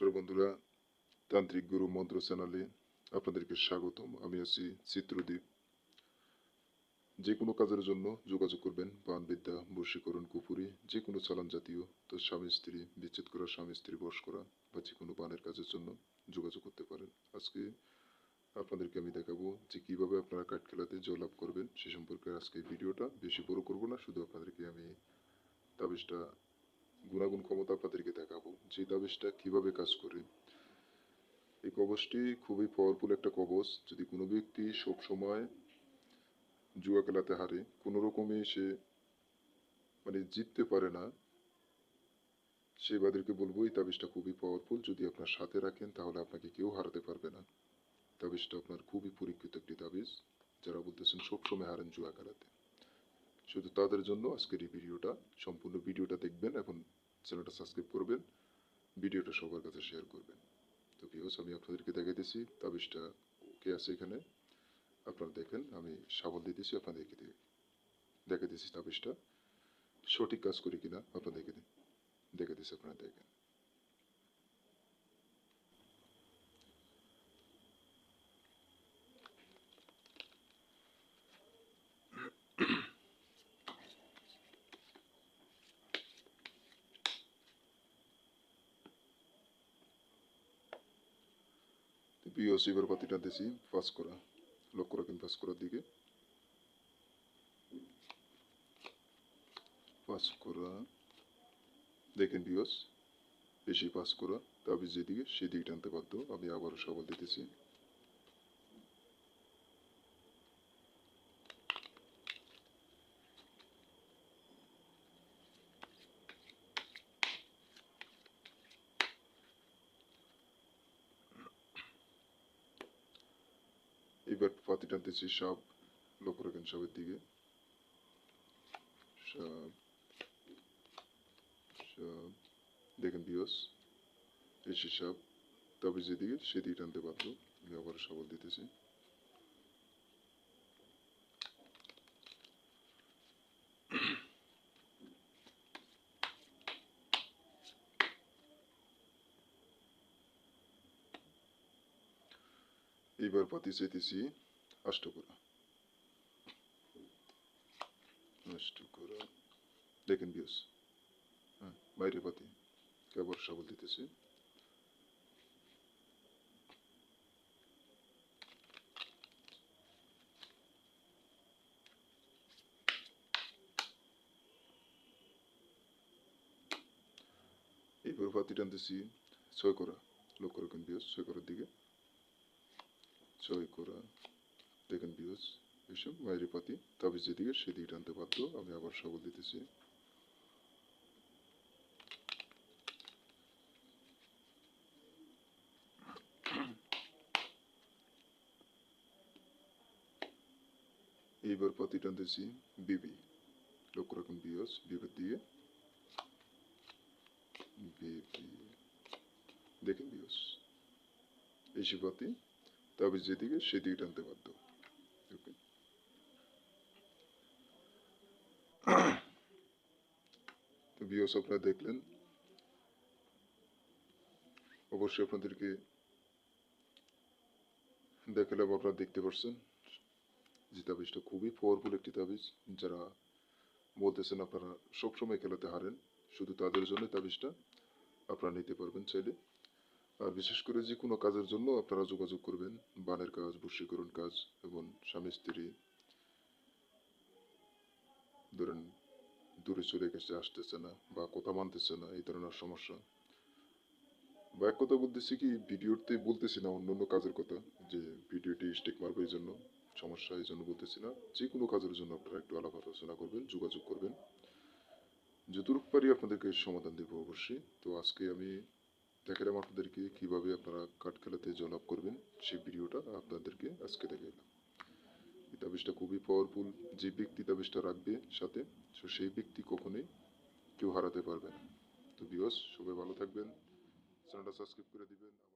নমস্কার বন্ধুরা, তান্ত্রিক গুরু মন্ত্র চ্যানেলে আপনাদেরকে স্বাগতম। আমি আছি চিত্রদীপ। যে কোনো কাজের জন্য যোগাযোগ করবেন বানবিদ্যা বশীকরণ, কুপুরি, যে কোনো চালান জাতীয়, তো স্বামী স্ত্রী, বিচ্ছেদ করা, স্বামী স্ত্রী, বশ করা, বা যে কোনো বানের কাজের জন্য যোগাযোগ করতে পারেন। আজকে আপনাদেরকে আমি দেখাবো যে কীভাবে আপনারা কাঠ খেলাতে জয়লাভ করবেন, সে সম্পর্কে আজকে ভিডিওটা বেশি বড় করব না, শুধু আপনাদেরকে আমি তাবিজটা গুণাগুণ ক্ষমতা আপনাদেরকে দেখাবো, যে তাবিজটা কীভাবে কাজ করে। এই কবচটি খুবই পাওয়ারফুল একটা কবচ। যদি কোনো ব্যক্তি সব সময় জুয়া খেলাতে হারে, কোনো রকমে সে মানে জিততে পারে না সেই বাদেরকে বলব, এই তাবিজটা খুবই পাওয়ারফুল যদি আপনার সাথে রাখেন, তাহলে আপনাকে কেউ হারাতে পারবে না। তাবিজটা আপনার খুবই পরীক্ষিত একটি তাবিজ যারা বলতেছেন সবসময় হারেন জুয়া খেলাতে। শুধু তাদের জন্য আজকের এই ভিডিওটা, সম্পূর্ণ ভিডিওটা দেখবেন, এখন চ্যানেলটা সাবস্ক্রাইব করবেন, ভিডিওটা সবার কাছে শেয়ার করবেন। তো ভিউস আমি আপনাদেরকে দেখাইতেছি, তাবিজটা কে আছে এখানে? আপনারা দেখেন, আমি সাবল দিতেছি আপনারা দেখে দিয়ে দেখে দিচ্ছি তাবিজটা। সঠিক কাজ করি কিনা দিন দেখে দিচ্ছি আপনারা দেখেন। বিওস এবার পাতিটা দিছি পাস করা, লক্ষ্য রাখেন পাস করার দিকে। পাস করা, দেখেন বিওস বেশি পাস করা, তাবিজ যেদিকে, সেদিকে টানতে বাধ্য। আমি আবারও সবল দিতেছি। এবার পাতি টানতেছি সাপ লক্ষ্য রাখেন সবের দিকে। সব সব, দেখেন বিয়স এসে সব, তবে যেদিকে, সেদিকে টানতে আমি আবার সবল দিতেছি। এইবার পাতি চাইতেছি অষ্টকোরা অষ্টকোরা দেখেন বিয়স হ্যাঁ বাইরে পাতি কেবল সবল দিতেছি। এইবার পাতি টানতেছি, ছয় করা, লক্ষ্য রাখেন বিয়স ছয় করার দিকে। ছয় করা দেখেন বিয়স এসব বাইরে পাতি তাবিজ যেদিকে সেদিকে টানতে বাধ্য। আমি আবার সবল দিতেছি। এইবার পাতি টানতেছি বিবি। লক্ষ্য রাখুন বিয়স বিবের বিবি। দেখেন বিয়স এসে পাতি তাবিজ যেদিকে সেদিকে টানতে বাধ্য। আপনারা দেখলেন। অবশ্যই আপনাদেরকে দেখালাম আপনারা দেখতে পারছেন যে তাবিজটা খুবই পাওয়ারফুল একটি তাবিজ। যারা বলতেছেন আপনারা সবসময় খেলাতে হারেন, শুধু তাদের জন্য তাবিজটা আপনারা নিতে পারবেন চাইলে। বিশেষ করে যে কোনো কাজের জন্য আপনারা যোগাযোগ করবেন। বানের কাজ, বশীকরণ কাজ এবং স্বামী, স্ত্রী ধরেন দূরে চলে গেছে, আসতেছে না বা কথা মানতেছে না, এই ধরনের সমস্যা। বা এক কথা বলতেছি কি, ভিডিওতে বলতেছি না অন্য অন্য কাজের কথা, যে ভিডিওটি স্টেক মারবে এই জন্য, সমস্যা এই জন্য বলতেছি না। যে কোনো কাজের জন্য আপনারা একটু আলাপ আলোচনা করবেন, যোগাযোগ করবেন। যতটুকু পারি আপনাদেরকে সমাধান দেবো অবশ্যই। তো আজকে আমি দেখালাম আপনাদেরকে কীভাবে আপনারা কাঠ খেলাতে আপ করবেন, সেই ভিডিওটা আপনাদেরকে আজকে দেখালাম তাবিজটা খুবই পাওয়ারফুল যে ব্যক্তি তাবিজটা রাখবে সাথে, সো সেই ব্যক্তি কখনোই কেউ হারাতে পারবে না। তো বিয়স সবাই ভালো থাকবেন। চ্যানেলটা সাবস্ক্রাইব করে দিবেন।